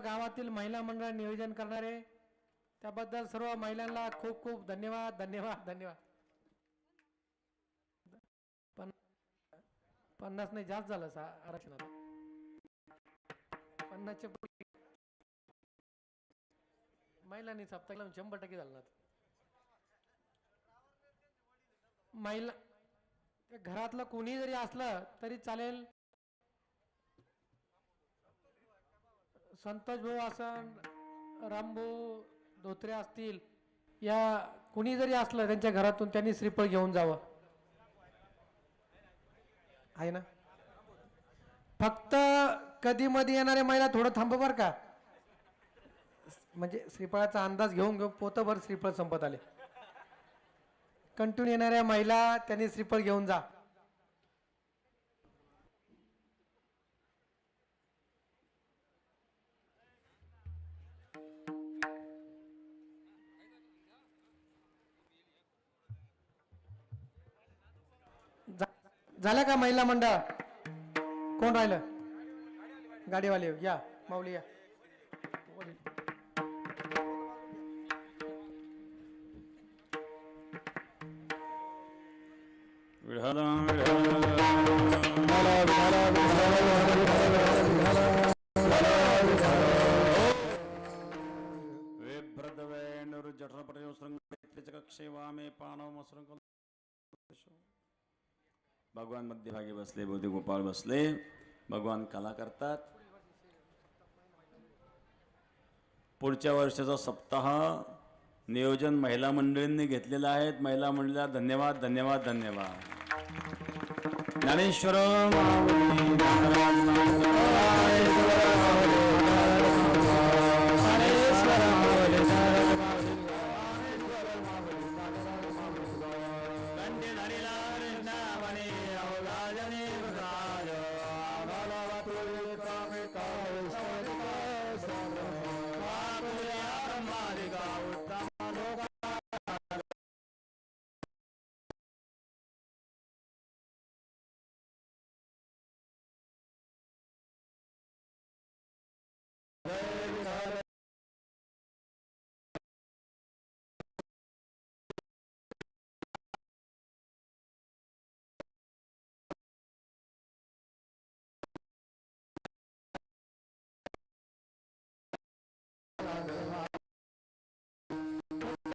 गावातील महिला मंडळ नियोजन करणारे. त्याबद्दल सर्व महिलांना खूप खूप धन्यवाद धन्यवाद धन्यवाद. पण पन्नास नाही जास्त झालं सा आरक्षणाला पन्नासच्या महिलांनी सप्ताह शंभर टक्के झालं महिला घरातलं कोणी जरी असलं तरी चालेल. संतोष भाऊ असन रामभाऊ धोत्रे असतील या कुणी जरी असलं त्यांच्या घरातून त्यांनी श्रीफळ घेऊन जावं. आहे ना? फक्त कधी मध्ये येणाऱ्या महिला थोडं थांब बरं का. म्हणजे श्रीफळाचा अंदाज घेऊन घेऊन पोतभर श्रीफळ संपत आले. कंटिन्यू येणाऱ्या महिला त्यांनी श्रीफळ घेऊन जा. झालं का महिला मंडळ? कोण राहिलं? गाडीवाले या माऊली या. विढाला विढाला वामे पानव भगवान मध्यभागी बसले बोधे गोपाळ बसले भगवान कला करतात. पुढच्या वर्षाचा सप्ताह नियोजन महिला मंडळींनी घेतलेलं आहे. महिला मंडळीला धन्यवाद धन्यवाद धन्यवाद. ज्ञानेश्वर माऊली تعالى